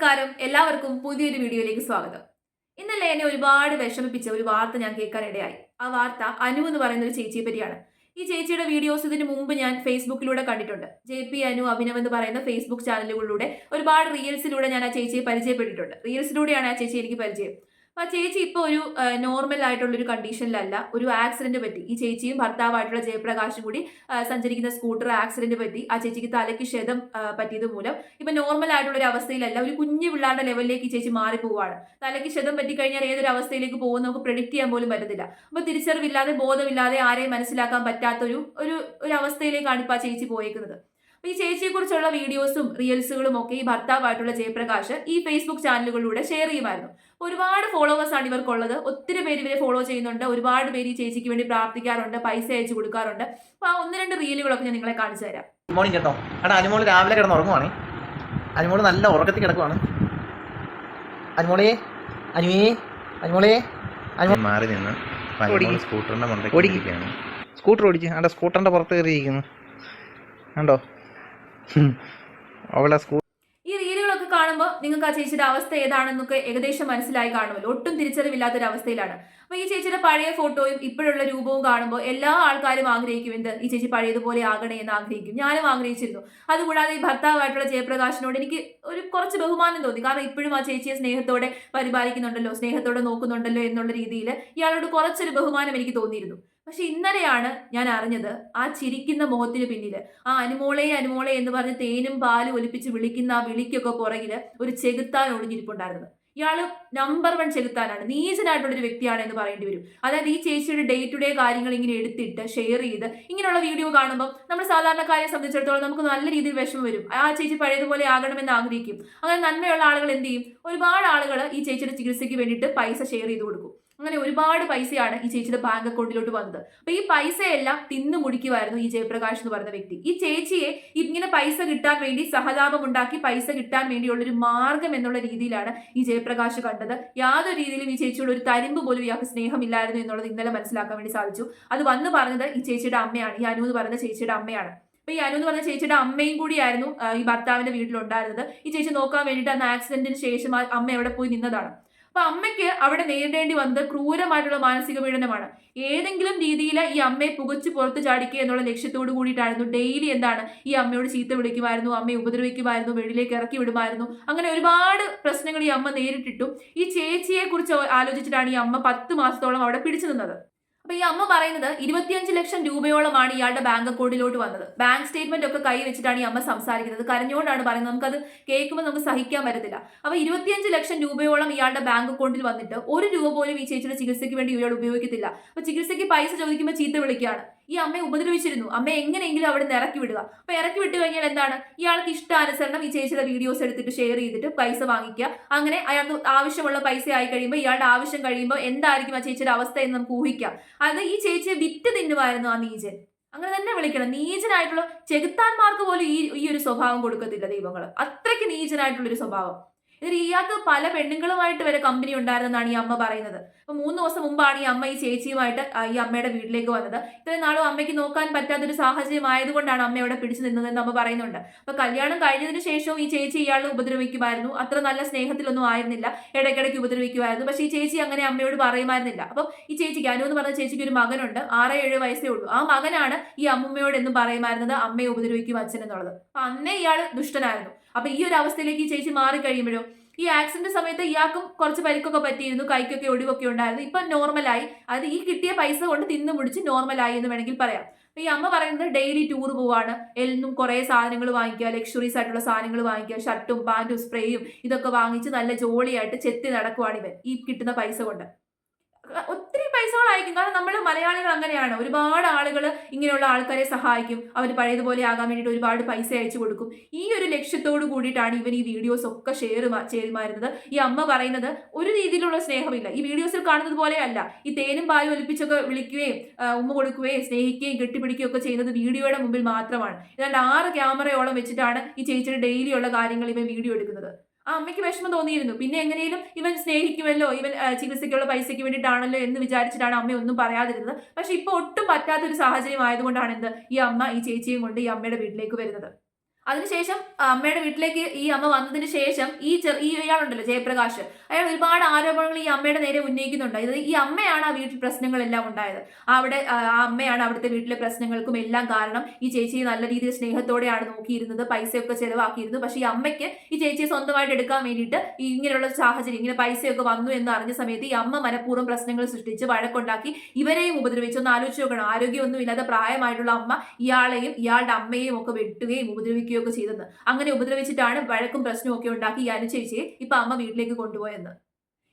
നമസ്കാരം. എല്ലാവർക്കും പുതിയൊരു വീഡിയോയിലേക്ക് സ്വാഗതം. ഇന്നലെ എന്നെ ഒരുപാട് വിഷമിപ്പിച്ച ഒരു വാർത്ത ഞാൻ കേൾക്കാനിടയായി ആ വാർത്ത അനു എന്ന് പറയുന്ന ഒരു ചേച്ചിയെ പറ്റിയാണ്. ഈ ചേച്ചിയുടെ വീഡിയോസ് ഇതിന് മുമ്പ് ഞാൻ ഫേസ്ബുക്കിലൂടെ കണ്ടിട്ടുണ്ട്. ജെ പി അനു അഭിനവ് എന്ന് പറയുന്ന ഫേസ്ബുക്ക് ചാനലുകളിലൂടെ ഒരുപാട് റീൽസിലൂടെ ഞാൻ ആ ചേച്ചിയെ പരിചയപ്പെട്ടിട്ടുണ്ട്. റീൽസിലൂടെയാണ് ആ ചേച്ചി എനിക്ക് പരിചയം. അപ്പൊ ആ ചേച്ചി ഇപ്പോൾ ഒരു നോർമൽ ആയിട്ടുള്ള ഒരു കണ്ടീഷനിലല്ല ഒരു ആക്സിഡന്റ് പറ്റി. ഈ ചേച്ചിയും ഭർത്താവായിട്ടുള്ള ജയപ്രകാശും കൂടി സഞ്ചരിക്കുന്ന സ്കൂട്ടർ ആക്സിഡന്റ് പറ്റി. ആ ചേച്ചിക്ക് തലയ്ക്ക് ക്ഷതം പറ്റിയത് മൂലം. ഇപ്പൊ നോർമൽ ആയിട്ടുള്ള ഒരു അവസ്ഥയിലല്ല ഒരു കുഞ്ഞു പിള്ളേരുടെ ലെവലിലേക്ക് ഈ ചേച്ചി മാറിപ്പോവാണ് തലയ്ക്ക് ക്ഷതം പറ്റിക്കഴിഞ്ഞാൽ ഏതൊരു അവസ്ഥയിലേക്ക് പോകും നമുക്ക് പ്രെഡിക്റ്റ് ചെയ്യാൻ പോലും പറ്റത്തില്ല. അപ്പൊ തിരിച്ചറിവില്ലാതെ ബോധമില്ലാതെ ആരെയും മനസ്സിലാക്കാൻ പറ്റാത്ത ഒരു ഒരു അവസ്ഥയിലേക്കാണ് ഇപ്പൊ ആ ചേച്ചി പോയേക്കുന്നത്. അപ്പൊ ഈ ചേച്ചിയെക്കുറിച്ചുള്ള വീഡിയോസും റീൽസുകളും ഒക്കെ ഈ ഭർത്താവായിട്ടുള്ള ജയപ്രകാശ് ഈ ഫേസ്ബുക്ക് ചാനലുകളിലൂടെ ഷെയർ ചെയ്യുമായിരുന്നു. ഒരുപാട് ഫോളോവേഴ്സ് ആണ് ഇവർക്കുള്ളത്. ഒത്തിരി പേര് ഇവരെ ഫോളോ ചെയ്യുന്നുണ്ട്. ഒരുപാട് പേര് ഈ ചേച്ചിക്ക് വേണ്ടി പ്രാർത്ഥിക്കാറുണ്ട് പൈസ അയച്ചു കൊടുക്കാറുണ്ട്. അപ്പൊ ആ ഒന്ന് രണ്ട് റീലുകളൊക്കെ ഞാൻ നിങ്ങളെ കാണിച്ചു തരാം. മോർണിംഗ് കേട്ടോ എടാ അനുമോൾ രാവിലെ കിടന്ന് ഉറങ്ങുവാണ്. അനുമോൾ നല്ല ഉറക്കത്തിൽ കിടക്കുവാണ്. അനുമോളെ അനുവേ അനുമോളെ അനുമോ മാറി നിന്ന്. സ്കൂട്ടറിന്റെ സ്കൂട്ടർ ഓടിച്ച്. അവിടെ സ്കൂട്ടറിന്റെ പുറത്ത് കയറിയിരിക്കുന്നു. കണ്ടോ. അവളെ നിങ്ങൾക്ക് ആ ചേച്ചിയുടെ അവസ്ഥ ഏതാണെന്നൊക്കെ ഏകദേശം മനസ്സിലായി കാണുമല്ലോ. ഒട്ടും തിരിച്ചറിവില്ലാത്തൊരു അവസ്ഥയിലാണ് അപ്പൊ ഈ ചേച്ചിയുടെ പഴയ ഫോട്ടോയും ഇപ്പോഴുള്ള രൂപവും കാണുമ്പോൾ എല്ലാ ആൾക്കാരും ആഗ്രഹിക്കും എന്ത്? ഈ ചേച്ചി പഴയതുപോലെ ആകണേ എന്ന് ആഗ്രഹിക്കും. ഞാനും ആഗ്രഹിച്ചിരുന്നു. അതുകൂടാതെ ഈ ഭർത്താവായിട്ടുള്ള ജയപ്രകാശിനോട് എനിക്ക് ഒരു കുറച്ച് ബഹുമാനം തോന്നി. കാരണം ഇപ്പോഴും ആ ചേച്ചിയെ സ്നേഹത്തോടെ പരിപാലിക്കുന്നുണ്ടല്ലോ സ്നേഹത്തോടെ നോക്കുന്നുണ്ടല്ലോ എന്നുള്ള രീതിയിൽ ഇയാളോട് കുറച്ചൊരു ബഹുമാനം എനിക്ക് തോന്നിയിരുന്നു. പക്ഷെ ഇന്നലെയാണ് ഞാൻ അറിഞ്ഞത് ആ ചിരിക്കുന്ന മുഖത്തിന് പിന്നിൽ ആ അനുമോളെ അനുമോളെ എന്ന് പറഞ്ഞ് തേനും പാലും ഒലിപ്പിച്ച് വിളിക്കുന്ന ആ വിളിക്കൊക്കെ പുറകിൽ ഒരു ചെകുത്താൻ ഒളിഞ്ഞിരിപ്പുണ്ടായിരുന്നത്. ഇയാൾ നമ്പർ വൺ ചെകുത്താനാണ് നീചനായിട്ടുള്ളൊരു വ്യക്തിയാണ് എന്ന് പറയേണ്ടി വരും. അതായത് ഈ ചേച്ചിയുടെ ഡേ ടു ഡേ കാര്യങ്ങൾ ഇങ്ങനെ എടുത്തിട്ട് ഷെയർ ചെയ്ത് ഇങ്ങനെയുള്ള വീഡിയോ കാണുമ്പോൾ നമ്മൾ സാധാരണക്കാരെ സംബന്ധിച്ചിടത്തോളം നമുക്ക് നല്ല രീതിയിൽ വിഷമം വരും. ആ ചേച്ചി പഴയതുപോലെ ആകണമെന്ന് ആഗ്രഹിക്കും. അങ്ങനെ നന്മയുള്ള ആളുകൾ എന്ത് ചെയ്യും? ഒരുപാട് ആളുകൾ ഈ ചേച്ചിയുടെ ചികിത്സയ്ക്ക് വേണ്ടിയിട്ട് പൈസ ഷെയർ ചെയ്ത് കൊടുക്കും. അങ്ങനെ ഒരുപാട് പൈസയാണ് ഈ ചേച്ചിയുടെ ബാങ്ക് അക്കൗണ്ടിലോട്ട് വന്നത്. അപ്പൊ ഈ പൈസയെല്ലാം തിന്നു മുടിക്കുമായിരുന്നു ഈ ജയപ്രകാശ് എന്ന് പറയുന്ന വ്യക്തി. ഈ ചേച്ചിയെ ഇങ്ങനെ പൈസ കിട്ടാൻ വേണ്ടി സഹതാപം ഉണ്ടാക്കി പൈസ കിട്ടാൻ വേണ്ടിയുള്ള ഒരു മാർഗം എന്നുള്ള രീതിയിലാണ് ഈ ജയപ്രകാശ് കണ്ടത്. യാതൊരു രീതിയിലും ഈ ചേച്ചിയോട് ഒരു തരിമ്പ് പോലും ഇയാൾക്ക് സ്നേഹമില്ലായിരുന്നു എന്നുള്ളത് ഇന്നലെ മനസ്സിലാക്കാൻ വേണ്ടി സാധിച്ചു. അത് വന്ന് പറഞ്ഞത് ഈ ചേച്ചിയുടെ അമ്മയാണ്. ഈ അനു എന്ന് പറയുന്ന ചേച്ചിയുടെ അമ്മയാണ്. അപ്പൊ ഈ അനു എന്ന് പറഞ്ഞ ചേച്ചിയുടെ അമ്മയും കൂടിയായിരുന്നു ഈ ഭർത്താവിന്റെ വീട്ടിലുണ്ടായിരുന്നത്. ഈ ചേച്ചി നോക്കാൻ വേണ്ടിയിട്ട് അന്ന് ആക്സിഡന്റിന് ശേഷം അമ്മ എവിടെ പോയി നിന്നതാണ്. അപ്പൊ അമ്മയ്ക്ക് അവിടെ നേരിടേണ്ടി വന്നത് ക്രൂരമായിട്ടുള്ള മാനസിക പീഡനമാണ്. ഏതെങ്കിലും രീതിയിൽ ഈ അമ്മയെ പുകച്ചു പുറത്ത് ചാടിക്കുക എന്നുള്ള ലക്ഷ്യത്തോട് കൂടിയിട്ടായിരുന്നു ഡെയിലി എന്താണ് ഈ അമ്മയോട് ചീത്ത വിളിക്കുമായിരുന്നു അമ്മയെ ഉപദ്രവിക്കുമായിരുന്നു വെളിയിലേക്ക് ഇറക്കി വിടുമായിരുന്നു. അങ്ങനെ ഒരുപാട് പ്രശ്നങ്ങൾ ഈ അമ്മ നേരിട്ടിട്ടും ഈ ചേച്ചിയെ കുറിച്ച് ആലോചിച്ചിട്ടാണ് ഈ അമ്മ പത്ത് മാസത്തോളം അവിടെ പിടിച്ചു നിന്നത്. അപ്പൊ ഈ അമ്മ പറയുന്നത് ഇരുപത്തിയഞ്ച് ലക്ഷം രൂപയോളമാണ് ഇയാളുടെ ബാങ്ക് അക്കൗണ്ടിലോട്ട് വന്നത്. ബാങ്ക് സ്റ്റേറ്റ്മെന്റ് ഒക്കെ കൈ വെച്ചിട്ടാണ് ഈ അമ്മ സംസാരിക്കുന്നത്. കരഞ്ഞുകൊണ്ടാണ് പറയുന്നത്. നമുക്കത് കേൾക്കുമ്പോൾ നമുക്ക് സഹിക്കാൻ പറ്റത്തില്ല. അപ്പൊ ഇരുപത്തിയഞ്ച് ലക്ഷം രൂപയോളം ഇയാളുടെ ബാങ്ക് അക്കൗണ്ടിൽ വന്നിട്ട് ഒരു രൂപ പോലും ഈ ചേച്ചിയുടെ ചികിത്സയ്ക്ക് വേണ്ടി ഇയാൾ ഉപയോഗിക്കത്തില്ല. അപ്പൊ ചികിത്സയ്ക്ക് പൈസ ചോദിക്കുമ്പോൾ ചീത്ത വിളിക്കുകയാണ്. ഈ അമ്മയെ ഉപദ്രവിച്ചിരുന്നു. അമ്മയെ എങ്ങനെയെങ്കിലും അവിടെ നിന്ന് ഇറക്കി വിടുക. അപ്പൊ ഇറക്കി വിട്ടു കഴിഞ്ഞാൽ എന്താണ്? ഇയാൾക്ക് ഇഷ്ടാനുസരണം ഈ ചേച്ചിയുടെ വീഡിയോസ് എടുത്തിട്ട് ഷെയർ ചെയ്തിട്ട് പൈസ വാങ്ങിക്കുക. അങ്ങനെ അയാൾക്ക് ആവശ്യമുള്ള പൈസ ആയി കഴിയുമ്പോൾ ഇയാളുടെ ആവശ്യം കഴിയുമ്പോൾ എന്തായിരിക്കും ആ ചേച്ചിയുടെ അവസ്ഥ എന്ന് നമുക്ക് ഊഹിക്കാം. അതായത് ഈ ചേച്ചിയെ വിറ്റ് തിന്നുമായിരുന്നു ആ നീജൻ അങ്ങനെ തന്നെ വിളിക്കണം. നീചനായിട്ടുള്ള ചെകുത്താന്മാർക്ക് പോലും ഈ ഈ ഒരു സ്വഭാവം കൊടുക്കത്തില്ല ദൈവങ്ങൾ അത്രയ്ക്ക് നീചനായിട്ടുള്ള ഒരു സ്വഭാവം. ഇതിൽ ഇയാൾക്ക് പല പെണ്ണുങ്ങളുമായിട്ട് വരെ കമ്പനി ഉണ്ടായിരുന്നെന്നാണ് ഈ അമ്മ പറയുന്നത്. അപ്പൊ മൂന്ന് ദിവസം മുമ്പാണ് ഈ അമ്മ ഈ ചേച്ചിയുമായിട്ട് ഈ അമ്മയുടെ വീട്ടിലേക്ക് വന്നത്. ഇത്രയും നാളും അമ്മയ്ക്ക് നോക്കാൻ പറ്റാത്തൊരു സാഹചര്യം ആയതുകൊണ്ടാണ് അമ്മ ഇവിടെ പിടിച്ചു നിന്നതെന്ന് അമ്മ പറയുന്നുണ്ട്. അപ്പൊ കല്യാണം കഴിഞ്ഞതിന് ശേഷവും ഈ ചേച്ചി ഇയാളെ ഉപദ്രവിക്കുമായിരുന്നു. അത്ര നല്ല സ്നേഹത്തിലൊന്നും ആയിരുന്നില്ല. ഇടയ്ക്കിടയ്ക്ക് ഉപദ്രവിക്കുമായിരുന്നു. പക്ഷേ ഈ ചേച്ചി അങ്ങനെ അമ്മയോട് പറയുമായിരുന്നില്ല. അപ്പം ഈ ചേച്ചിക്ക് അനു എന്ന് പറഞ്ഞ ചേച്ചിക്ക് ഒരു മകനുണ്ട്. ആറ് ഏഴ് വയസ്സേ ഉള്ളൂ. ആ മകനാണ് ഈ അമ്മുമ്മയോട് എന്നും പറയുമായിരുന്നത് അമ്മയെ ഉപദ്രവിക്കും അച്ഛൻ എന്നുള്ളത്. അപ്പൊ അന്നേ ഇയാൾ ദുഷ്ടനായിരുന്നു. അപ്പൊ ഈ ഒരു അവസ്ഥയിലേക്ക് ഈ ചേച്ചി മാറിക്കഴിയുമ്പോഴും ഈ ആക്സിഡന്റ് സമയത്ത് ഇയാൾക്കും കുറച്ച് പരിക്കൊക്കെ പറ്റിയിരുന്നു കൈക്കൊക്കെ ഒടിവൊക്കെ ഉണ്ടായിരുന്നു. ഇപ്പൊ നോർമലായി അത് ഈ കിട്ടിയ പൈസ കൊണ്ട് തിന്നു മുടിച്ച് നോർമലായി എന്ന് വേണമെങ്കിൽ പറയാം. ഈ അമ്മ പറയുന്നത് ഡെയിലി ടൂർ പോവാണ്. എന്നും കുറെ സാധനങ്ങൾ വാങ്ങിക്കുക ലക്ഷറീസ് ആയിട്ടുള്ള സാധനങ്ങൾ വാങ്ങിക്കുക ഷർട്ടും പാന്റും സ്പ്രേയും ഇതൊക്കെ വാങ്ങിച്ച് നല്ല ജോളിയായിട്ട് ചെത്തി നടക്കുവാണ് ഇവൻ ഈ കിട്ടുന്ന പൈസ കൊണ്ട്. പൈസകൾ അയക്കും കാരണം നമ്മൾ മലയാളികൾ അങ്ങനെയാണ്. ഒരുപാട് ആളുകൾ ഇങ്ങനെയുള്ള ആൾക്കാരെ സഹായിക്കും. അവർ പഴയതുപോലെ ആകാൻ വേണ്ടിയിട്ട് ഒരുപാട് പൈസ അയച്ചു കൊടുക്കും. ഈ ഒരു ലക്ഷ്യത്തോട് കൂടിയിട്ടാണ് ഇവൻ ഈ വീഡിയോസ് ഒക്കെ ഷെയർ ചെയ്യുമായിരുന്നത് ഈ അമ്മ പറയുന്നത് ഒരു രീതിയിലുള്ള സ്നേഹമില്ല. ഈ വീഡിയോസിൽ കാണുന്നത് പോലെയല്ല ഈ തേനും പാലും ഒലിപ്പിച്ചൊക്കെ വിളിക്കുകയും ഉമ്മ കൊടുക്കുകയും സ്നേഹിക്കുകയും കെട്ടിപ്പിടിക്കുകയും ഒക്കെ ചെയ്യുന്നത് വീഡിയോയുടെ മുമ്പിൽ മാത്രമാണ്. ഏതാണ്ട് ആറ് ക്യാമറയോളം വെച്ചിട്ടാണ് ഈ ചേച്ചിയുടെ ഡെയിലി ഉള്ള കാര്യങ്ങൾ ഇവൻ വീഡിയോ എടുക്കുന്നത്. ആ അമ്മയ്ക്ക് വിഷമം തോന്നിയിരുന്നു. പിന്നെ എങ്ങനെയും ഇവൻ സ്നേഹിക്കുമല്ലോ ഇവൻ ചികിത്സയ്ക്കുള്ള പൈസയ്ക്ക് വേണ്ടിയിട്ടാണല്ലോ എന്ന് വിചാരിച്ചിട്ടാണ് അമ്മ ഒന്നും പറയാതിരുന്നത്. പക്ഷെ ഇപ്പൊ ഒട്ടും പറ്റാത്തൊരു സാഹചര്യം ആയതുകൊണ്ടാണ് എന്ത്? ഈ അമ്മ ഈ ചേച്ചിയും കൊണ്ട് ഈ അമ്മയുടെ വീട്ടിലേക്ക് വരുന്നത്. അതിനുശേഷം അമ്മയുടെ വീട്ടിലേക്ക് ഈ അമ്മ വന്നതിന് ശേഷം ഈ ചെറിയ ഈ ഇയാളുണ്ടല്ലോ ജയപ്രകാശ്. അയാൾ ഒരുപാട് ആരോപണങ്ങൾ ഈ അമ്മയുടെ നേരെ ഉന്നയിക്കുന്നുണ്ട്. ഇത് ഈ അമ്മയാണ് ആ വീട്ടിൽ പ്രശ്നങ്ങളെല്ലാം ഉണ്ടായത്. അവിടെ ആ അമ്മയാണ് അവിടുത്തെ വീട്ടിലെ പ്രശ്നങ്ങൾക്കും എല്ലാം കാരണം ഈ ചേച്ചി നല്ല രീതിയിൽ സ്നേഹത്തോടെയാണ് നോക്കിയിരുന്നത് പൈസയൊക്കെ ചെലവാക്കിയിരുന്നു. പക്ഷേ ഈ അമ്മയ്ക്ക് ഈ ചേച്ചിയെ സ്വന്തമായിട്ട് എടുക്കാൻ വേണ്ടിയിട്ട് ഇങ്ങനെയുള്ള സാഹചര്യം ഇങ്ങനെ പൈസയൊക്കെ വന്നു എന്ന് അറിഞ്ഞ സമയത്ത് ഈ അമ്മ മനഃപൂർവം പ്രശ്നങ്ങൾ സൃഷ്ടിച്ച് വഴക്കുണ്ടാക്കി. ഇവരെയും ഉപദ്രവിച്ചു. ഒന്ന് ആലോചിച്ച് നോക്കണം. ആരോഗ്യമൊന്നും ഇല്ലാത്ത പ്രായമായിട്ടുള്ള അമ്മ ഇയാളെയും ഇയാളുടെ അമ്മയെയും ഒക്കെ വെട്ടുകയും ഉപദ്രവിക്കുകയും ഒക്കെ ചെയ്തെന്ന് അങ്ങനെ ഉപദ്രവിച്ചിട്ടാണ് വഴക്കും പ്രശ്നവും ഒക്കെ ഉണ്ടാക്കി ഈ അനുചേച്ചിയെ ഇപ്പൊ അമ്മ വീട്ടിലേക്ക് കൊണ്ടുപോയെന്ന്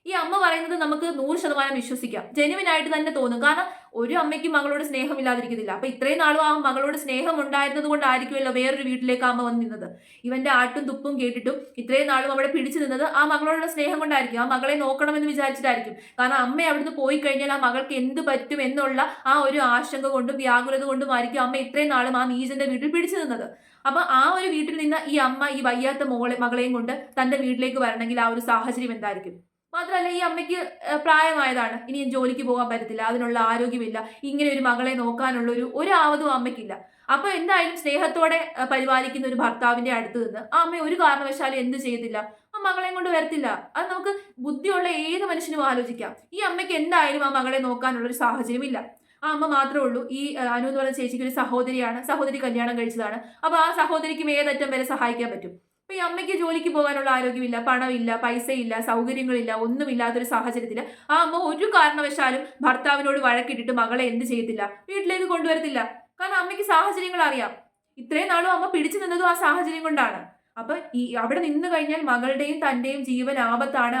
ഈ അമ്മ പറയുന്നത് നമുക്ക് നൂറ് ശതമാനം വിശ്വസിക്കാം. ജെനുവിൻ ആയിട്ട് തന്നെ തോന്നും. കാരണം ഒരു അമ്മയ്ക്ക് മകളോട് സ്നേഹമില്ലാതിരിക്കുന്നില്ല അപ്പൊ ഇത്രയും നാളും ആ മകളോട് സ്നേഹം ഉണ്ടായിരുന്നത് കൊണ്ടായിരിക്കുമല്ലോ വേറൊരു വീട്ടിലേക്ക് അമ്മ വന്ന് നിന്നത്. ഇവന്റെ ആട്ടും തുപ്പും കേട്ടിട്ടും ഇത്രയും നാളും അവിടെ പിടിച്ചു നിന്നത് ആ മകളോടുള്ള സ്നേഹം കൊണ്ടായിരിക്കും. ആ മകളെ നോക്കണമെന്ന് വിചാരിച്ചിട്ടായിരിക്കും. കാരണം അമ്മ അവിടുന്ന് പോയി കഴിഞ്ഞാൽ ആ മകൾക്ക് എന്ത് പറ്റും എന്നുള്ള ആ ഒരു ആശങ്ക കൊണ്ടും വ്യാകുലത കൊണ്ടുമായിരിക്കും അമ്മ ഇത്രയും നാളും ആ നീജന്റെ വീട്ടിൽ പിടിച്ചു നിന്നത്. അപ്പൊ ആ ഒരു വീട്ടിൽ നിന്ന് ഈ അമ്മ ഈ വയ്യാത്ത മോളെ മകളെയും കൊണ്ട് തന്റെ വീട്ടിലേക്ക് വരണമെങ്കിൽ ആ ഒരു സാഹചര്യം എന്തായിരിക്കും? മാത്രമല്ല ഈ അമ്മയ്ക്ക് പ്രായമായതാണ്. ഇനി ജോലിക്ക് പോകാൻ പറ്റത്തില്ല അതിനുള്ള ആരോഗ്യമില്ല ഇങ്ങനെ ഒരു മകളെ നോക്കാനുള്ള ഒരു ഒരു ആവതും അമ്മയ്ക്കില്ല. അപ്പൊ എന്തായാലും സ്നേഹത്തോടെ പരിപാലിക്കുന്ന ഒരു ഭർത്താവിന്റെ അടുത്ത് നിന്ന് ആ അമ്മ ഒരു കാരണവശാലും എന്ത് ചെയ്തില്ല ആ മകളെയും കൊണ്ട് വരത്തില്ല. അത് നമുക്ക് ബുദ്ധിയുള്ള ഏത് മനുഷ്യനും ആലോചിക്കാം. ഈ അമ്മയ്ക്ക് എന്തായാലും ആ മകളെ നോക്കാനുള്ള ഒരു സാഹചര്യം ഇല്ല ആ അമ്മ മാത്രമേ ഉള്ളൂ. ഈ അനു എന്ന് പറയുന്ന ചേച്ചിക്ക് ഒരു സഹോദരിയാണ്. സഹോദരി കല്യാണം കഴിച്ചതാണ്. അപ്പൊ ആ സഹോദരിക്കും ഏതറ്റം വരെ സഹായിക്കാൻ പറ്റും. അപ്പൊ ഈ അമ്മയ്ക്ക് ജോലിക്ക് പോകാനുള്ള ആരോഗ്യമില്ല പണമില്ല പൈസയില്ല സൗകര്യങ്ങളില്ല ഒന്നുമില്ലാത്തൊരു സാഹചര്യത്തിൽ ആ അമ്മ ഒരു കാരണവശാലും ഭർത്താവിനോട് വഴക്കിട്ടിട്ട് മകളെ എന്ത് ചെയ്യത്തില്ല വീട്ടിലേക്ക് കൊണ്ടുവരത്തില്ല. കാരണം അമ്മയ്ക്ക് സാഹചര്യങ്ങൾ അറിയാം. ഇത്രയും നാളും അമ്മ പിടിച്ചു നിന്നതും ആ സാഹചര്യം കൊണ്ടാണ്. അപ്പൊ ഈ അവിടെ നിന്ന് കഴിഞ്ഞാൽ മകളുടെയും തന്റെയും ജീവൻ ആപത്താണ്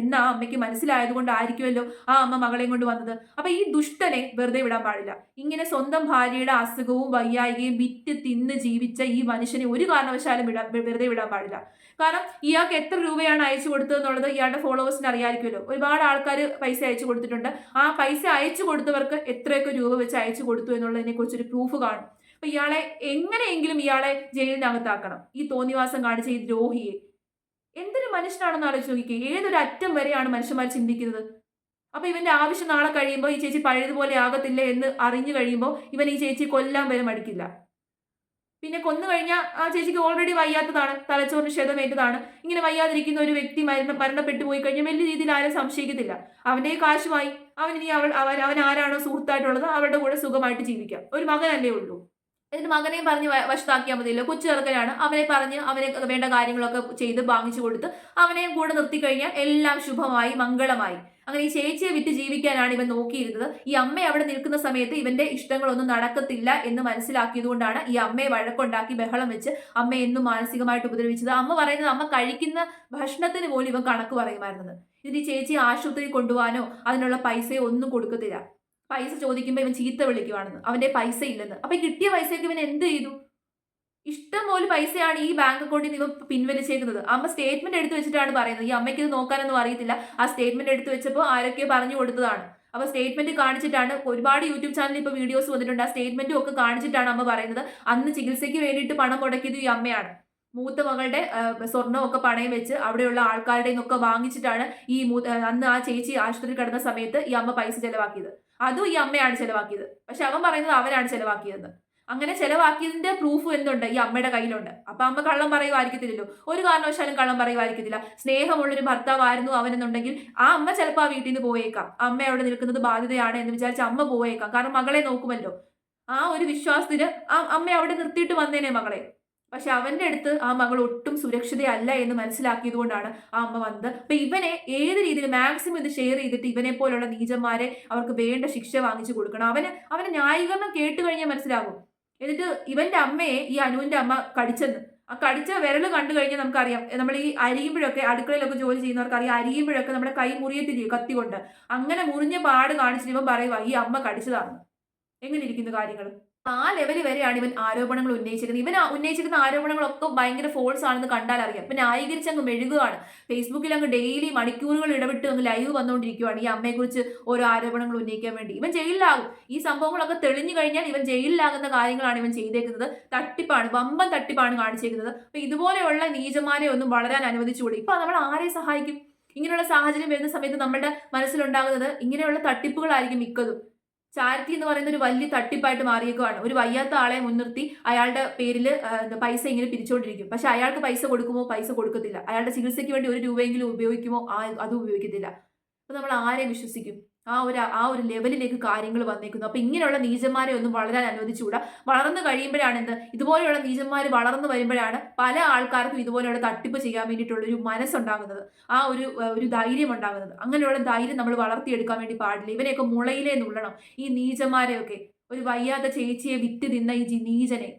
എന്ന ആ അമ്മയ്ക്ക് മനസ്സിലായത് കൊണ്ടായിരിക്കുമല്ലോ ആ അമ്മ മകളെയും കൊണ്ട് വന്നത്. അപ്പൊ ഈ ദുഷ്ടനെ വെറുതെ വിടാൻ പാടില്ല. ഇങ്ങനെ സ്വന്തം ഭാര്യയുടെ അസുഖവും വയ്യായികയും വിറ്റ് തിന്ന് ജീവിച്ച ഈ മനുഷ്യനെ ഒരു കാരണവശാലും വിടാൻ വെറുതെ വിടാൻ പാടില്ല. കാരണം ഇയാൾക്ക് എത്ര രൂപയാണ് അയച്ചു കൊടുത്തതെന്നുള്ളത് ഇയാളുടെ ഫോളോവേഴ്സിന് അറിയാമായിരിക്കുമല്ലോ ഒരുപാട് ആൾക്കാർ പൈസ അയച്ചു കൊടുത്തിട്ടുണ്ട്. ആ പൈസ അയച്ചു കൊടുത്തവർക്ക് എത്രയൊക്കെ രൂപ വെച്ച് അയച്ചു കൊടുത്തു എന്നുള്ളതിനെ കുറിച്ചൊരു പ്രൂഫ് കാണും. അപ്പൊ ഇയാളെ എങ്ങനെയെങ്കിലും ഇയാളെ ജയിലിനകത്താക്കണം. ഈ തോന്നിവാസം കാണിച്ച ഈ ദ്രോഹിയെ. എന്തൊരു മനുഷ്യനാണെന്ന് ആലോചിച്ച് നോക്കിക്കേ. ഏതൊരു അറ്റം വരെയാണ് മനുഷ്യന്മാർ ചിന്തിക്കുന്നത്? അപ്പൊ ഇവന്റെ ആവശ്യം നാളെ കഴിയുമ്പോൾ ഈ ചേച്ചി പഴയതുപോലെ ആകത്തില്ല എന്ന് അറിഞ്ഞു കഴിയുമ്പോൾ ഇവൻ ഈ ചേച്ചി കൊല്ലാൻ വരെ മടിക്കില്ല. പിന്നെ കൊന്നു കഴിഞ്ഞാൽ ആ ചേച്ചിക്ക് ഓൾറെഡി വയ്യാത്തതാണ്. തലച്ചോറിന് ക്ഷതമേറ്റതാണ്. ഇങ്ങനെ വയ്യാതിരിക്കുന്ന ഒരു വ്യക്തി മരണ മരണപ്പെട്ടു പോയി കഴിഞ്ഞാൽ വലിയ രീതിയിൽ ആരും സംശയിക്കത്തില്ല. അവന്റെ കാശുമായി അവൻ ഇനി അവൾ അവൻ അവൻ ആരാണോ സുഹൃത്തായിട്ടുള്ളത് അവരുടെ കൂടെ സുഖമായിട്ട് ജീവിക്കാം. ഒരു മകനല്ലേ ഉള്ളൂ. എന്നിട്ട് മകനെയും പറഞ്ഞ് വശത്താക്കിയാൽ മതിയല്ലോ. കൊച്ചു ചെറുക്കനാണ് അവനെ പറഞ്ഞ് അവനെ വേണ്ട കാര്യങ്ങളൊക്കെ ചെയ്ത് വാങ്ങിച്ചു കൊടുത്ത് അവനെയും കൂടെ നിർത്തി കഴിഞ്ഞാൽ എല്ലാം ശുഭമായി മംഗളമായി. അങ്ങനെ ഈ ചേച്ചിയെ വിറ്റ് ജീവിക്കാനാണ് ഇവൻ നോക്കിയിരുന്നത്. ഈ അമ്മ അവിടെ നിൽക്കുന്ന സമയത്ത് ഇവന്റെ ഇഷ്ടങ്ങളൊന്നും നടക്കത്തില്ല എന്ന് മനസ്സിലാക്കിയതുകൊണ്ടാണ് ഈ അമ്മയെ വഴക്കുണ്ടാക്കി ബഹളം വെച്ച് അമ്മ എന്നും മാനസികമായിട്ട് ഉപദ്രവിച്ചത്. അമ്മ പറയുന്നത് അമ്മ കഴിക്കുന്ന ഭക്ഷണത്തിന് പോലും ഇവൻ കണക്ക് പറയുമായിരുന്നത്. ഇതിന് ചേച്ചി ആശുപത്രിയിൽ കൊണ്ടുപോകാനോ അതിനുള്ള പൈസയോ ഒന്നും കൊടുക്കത്തില്ല. പൈസ ചോദിക്കുമ്പോൾ ഇവൻ ചീത്ത വിളിക്കുവാണെന്ന്. അവന്റെ പൈസ ഇല്ലെന്ന്. അപ്പൊ കിട്ടിയ പൈസയൊക്കെ ഇവൻ എന്ത് ചെയ്തു? ഇഷ്ടം പോലെ പൈസയാണ് ഈ ബാങ്ക് അക്കൗണ്ടിൽ നിന്ന് ഇവ പിൻവലിച്ചേക്കുന്നത്. അമ്മ സ്റ്റേറ്റ്മെന്റ് എടുത്തു വെച്ചിട്ടാണ് പറയുന്നത്. ഈ അമ്മയ്ക്ക് ഇത് നോക്കാനൊന്നും അറിയത്തില്ല. ആ സ്റ്റേറ്റ്മെന്റ് എടുത്തു വെച്ചപ്പോൾ ആരൊക്കെ പറഞ്ഞു കൊടുത്തതാണ്. അപ്പോൾ സ്റ്റേറ്റ്മെന്റ് കാണിച്ചിട്ടാണ് ഒരുപാട് യൂട്യൂബ് ചാനലിൽ ഇപ്പോൾ വീഡിയോസ് വന്നിട്ടുണ്ട്. ആ സ്റ്റേറ്റ്മെന്റും ഒക്കെ കാണിച്ചിട്ടാണ് അമ്മ പറയുന്നത്. അന്ന് ചികിത്സയ്ക്ക് വേണ്ടിയിട്ട് പണം മുടക്കിയത് ഈ അമ്മയാണ്. മൂത്ത മകളുടെ സ്വർണമൊക്കെ പണയം വെച്ച് അവിടെയുള്ള ആൾക്കാരുടെ നിന്നൊക്കെ വാങ്ങിച്ചിട്ടാണ് ഈ അന്ന് ആ ചേച്ചി ആശുപത്രിയിൽ കിടന്ന സമയത്ത് ഈ അമ്മ പൈസ ചെലവാക്കിയത്. അതും ഈ അമ്മയാണ് ചെലവാക്കിയത്. പക്ഷെ അവൻ പറയുന്നത് അവനാണ് ചെലവാക്കിയത് അങ്ങനെ ചെലവാക്കിയതിന്റെ പ്രൂഫ് എന്തുണ്ട്? ഈ അമ്മയുടെ കയ്യിലുണ്ട്. അപ്പൊ അമ്മ കള്ളം പറയുമായിരിക്കത്തില്ലല്ലോ ഒരു കാരണവശാലും കള്ളം പറയുമായിരിക്കത്തില്ല സ്നേഹമുള്ളൊരു ഭർത്താവായിരുന്നു അവനെന്നുണ്ടെങ്കിൽ ആ അമ്മ ചിലപ്പോൾ ആ വീട്ടിൽ നിന്ന് പോയേക്കാം. അമ്മ അവിടെ നിൽക്കുന്നത് ബാധ്യതയാണ് എന്ന് വിചാരിച്ച് അമ്മ പോയേക്കാം. കാരണം മകളെ നോക്കുമല്ലോ. ആ ഒരു വിശ്വാസത്തിൽ ആ അമ്മ അവിടെ നിർത്തിയിട്ട് വന്നേനെ മകളെ. പക്ഷെ അവന്റെ അടുത്ത് ആ മകൾ ഒട്ടും സുരക്ഷിതയല്ല എന്ന് മനസ്സിലാക്കിയതുകൊണ്ടാണ് ആ അമ്മ വന്നത്. അപ്പൊ ഇവനെ ഏത് രീതിയിൽ മാക്സിമം ഇത് ഷെയർ ചെയ്തിട്ട് ഇവനെ പോലുള്ള നീചന്മാരെ അവർക്ക് വേണ്ട ശിക്ഷ വാങ്ങിച്ചു കൊടുക്കണം? അവന് അവന് ന്യായീകരണം കേട്ട് കഴിഞ്ഞാൽ മനസ്സിലാകും. എന്നിട്ട് ഇവന്റെ അമ്മയെ ഈ അനുവിന്റെ അമ്മ കടിച്ചെന്ന്. ആ കടിച്ച വിരൽ കണ്ടു കഴിഞ്ഞാൽ നമുക്കറിയാം. നമ്മൾ ഈ അരിയുമ്പോഴൊക്കെ അടുക്കളയിലൊക്കെ ജോലി ചെയ്യുന്നവർക്ക് അറിയാം. അരിയുമ്പോഴൊക്കെ നമ്മുടെ കൈ മുറിയത്തിരിക്കും കത്തി കൊണ്ട്? അങ്ങനെ മുറിഞ്ഞ പാട് കാണിച്ചിട്ട് ഇവൻ പറയുക ഈ അമ്മ കടിച്ചതാണ് എങ്ങനെ ഇരിക്കുന്നു കാര്യങ്ങൾ ആ ലെവൽ വരെയാണ് ഇവൻ ആരോപണങ്ങൾ ഉന്നയിച്ചിരുന്നത് ഇവൻ ഉന്നയിച്ചിരുന്ന ആരോപണങ്ങളൊക്കെ ഭയങ്കര ഫോൾസ് ആണെന്ന് കണ്ടാൽ അറിയാം. ഇപ്പൊ ന്യായീകരിച്ച് അങ്ങ് മെഴുകുകയാണ്. ഫേസ്ബുക്കിൽ അങ്ങ് ഡെയിലി മണിക്കൂറുകൾ ഇടവിട്ട് അങ്ങ് ലൈവ് വന്നുകൊണ്ടിരിക്കുകയാണ് ഈ അമ്മയെ കുറിച്ച് ഓരോ ആരോപണങ്ങൾ ഉന്നയിക്കാൻ വേണ്ടി. ഇവൻ ജയിലിലാകും. ഈ സംഭവങ്ങളൊക്കെ തെളിഞ്ഞു കഴിഞ്ഞാൽ ഇവൻ ജയിലിലാകുന്ന കാര്യങ്ങളാണ് ഇവൻ ചെയ്തേക്കുന്നത്. തട്ടിപ്പാണ് വമ്പൻ തട്ടിപ്പാണ് കാണിച്ചേക്കുന്നത്. അപ്പൊ ഇതുപോലെയുള്ള നീചന്മാരെ ഒന്നും വളരാൻ അനുവദിച്ചുകൂടി? ഇപ്പൊ നമ്മൾ ആരെ സഹായിക്കും? ഇങ്ങനെയുള്ള സാഹചര്യം വരുന്ന സമയത്ത് നമ്മുടെ മനസ്സിലുണ്ടാകുന്നത് ഇങ്ങനെയുള്ള തട്ടിപ്പുകളായിരിക്കും മിക്കതും. ചാരിറ്റി എന്ന് പറയുന്ന ഒരു വലിയ തട്ടിപ്പായിട്ട് മാറിയേക്കുവാണ്. ഒരു വയ്യാത്ത ആളെ മുൻനിർത്തി അയാളുടെ പേരിൽ പൈസ ഇങ്ങനെ പിരിച്ചുകൊണ്ടിരിക്കും. പക്ഷെ അയാൾക്ക് പൈസ കൊടുക്കുമോ? പൈസ കൊടുക്കത്തില്ല. അയാളുടെ ചികിത്സയ്ക്ക് വേണ്ടി ഒരു രൂപയെങ്കിലും ഉപയോഗിക്കുമോ? ആ അതും ഉപയോഗിക്കത്തില്ല. അപ്പൊ നമ്മൾ ആരെ വിശ്വസിക്കും? ആ ഒരു ആ ഒരു ലെവലിലേക്ക് കാര്യങ്ങൾ വന്നേക്കുന്നു. അപ്പൊ ഇങ്ങനെയുള്ള നീചന്മാരെ ഒന്നും വളരാൻ അനുവദിച്ചുകൂടാ. വളർന്നു കഴിയുമ്പോഴാണ് എന്ത്? ഇതുപോലെയുള്ള നീചന്മാർ വളർന്നു വരുമ്പോഴാണ് പല ആൾക്കാർക്കും ഇതുപോലെയുള്ള തട്ടിപ്പ് ചെയ്യാൻ വേണ്ടിയിട്ടുള്ള ഒരു മനസ്സുണ്ടാകുന്നത്. ആ ഒരു ഒരു ധൈര്യം ഉണ്ടാകുന്നത്. അങ്ങനെയുള്ള ധൈര്യം നമ്മൾ വളർത്തിയെടുക്കാൻ വേണ്ടി പാടില്ല. ഇവനെയൊക്കെ മുളയിലേ നുള്ളണം. ഈ നീചന്മാരെയൊക്കെ. ഒരു വയ്യാത്ത ചേച്ചിയെ വിറ്റ് തിന്ന ഈ നീചനെ.